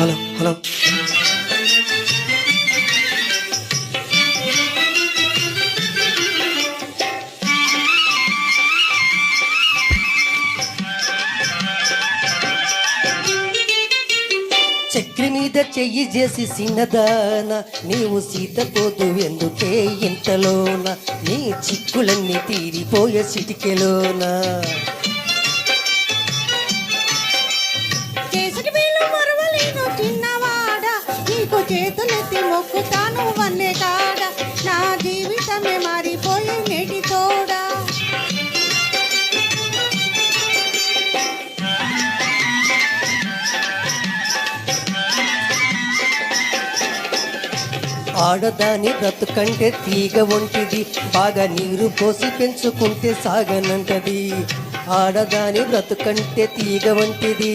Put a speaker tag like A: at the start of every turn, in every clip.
A: Hello Chakri మీద చెయ్యి చేసి సిన్నదాన నీవు సీతపోదు ఎందుకే ఇంతలోన? నీ చిక్కులన్నీ తీరిపోయే చిటికెలోన?
B: చేతులెత్తి మొక్కుతాను వన్నే కాడ. నా జీవితమే మారిపోయి నేటి తోడ.
A: ఆడదాని బ్రతుకంటే తీగ వంటిది బాగా నీరు పోసి పెంచుకుంటే సాగనంటది. ఆడదాని బ్రతుకంటే తీగ వంటిది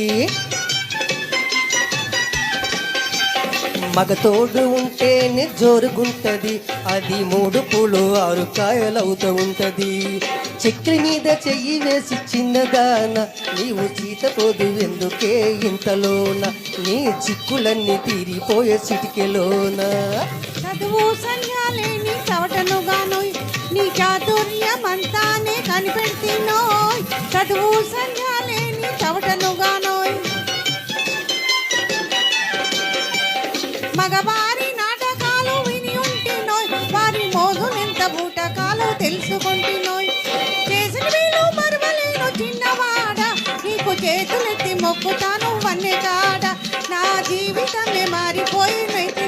A: మగతోడు ఉంటేనే జోరుగుంటది అది మూడు పూలు ఆరు కాయలవుతూ ఉంటది. చక్రి మీద చెయ్యి వేసి చిన్నదాన నీవు చీతపోదు ఎందుకే ఇంతలోన? నీ చిక్కులన్నీ తీరిపోయే చిటికెలోన?
B: చదువు సంధ్యాలేని చవటనుగాను నీ చాతుర్యమంతానే కనిపెడుతున్నోయ్. చదువు సంధ్య మగవారి నాటకాలు విని ఉంటినోయ్. వారి మోజులెంత బూటకాలు తెలుసుకుంటున్నోయ్ చేసిన వీలు మరవలేను చిన్నవాడ. నీకు చేతులెత్తి మొక్కుతాను వన్నె కాడ నా జీవితమే మారిపోయి నైతి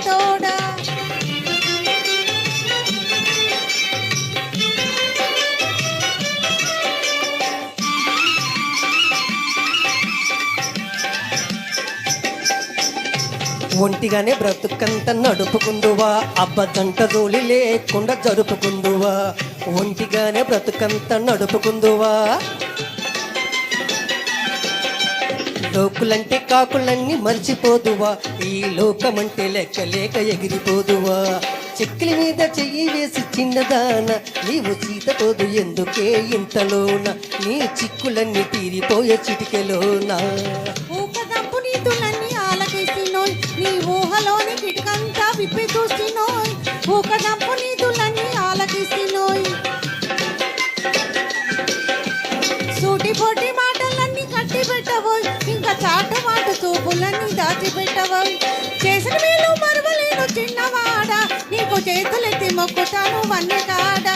A: ఒంటిగానే బ్రతుకంత నడుపుకుందువా అబ్బ జంట జోలి లేకుండా జరుపుకుందువా ఒంటిగానే బ్రతుకంత నడుపుకుందువా. లోకులంటే కాకులన్నీ మర్చిపోదువా ఈ లోకమంటే లెక్క లేక ఎగిరిపోదువా. చెక్కిలి మీద చెయ్యి వేసి చిన్నదాన నీవు చీతపోదు ఎందుకే ఇంతలోన నీ చిక్కులన్నీ తీరిపోయే చిటికెలోనా.
B: విప్పి చూసినోయ్ ఊకదంపు నీతులన్నీ ఆలకిసినోయ్. సూటి పోటీ మాటలన్నీ కట్టి పెట్టబోయ్ ఇంకా చాటు మాట చూపులన్నీ దాచిపెట్టబోయ్. చేసిన మేలు మరవలేను చిన్నవాడ నీకు చేతులెత్తి మొక్కుతాను వన్నె కాడ.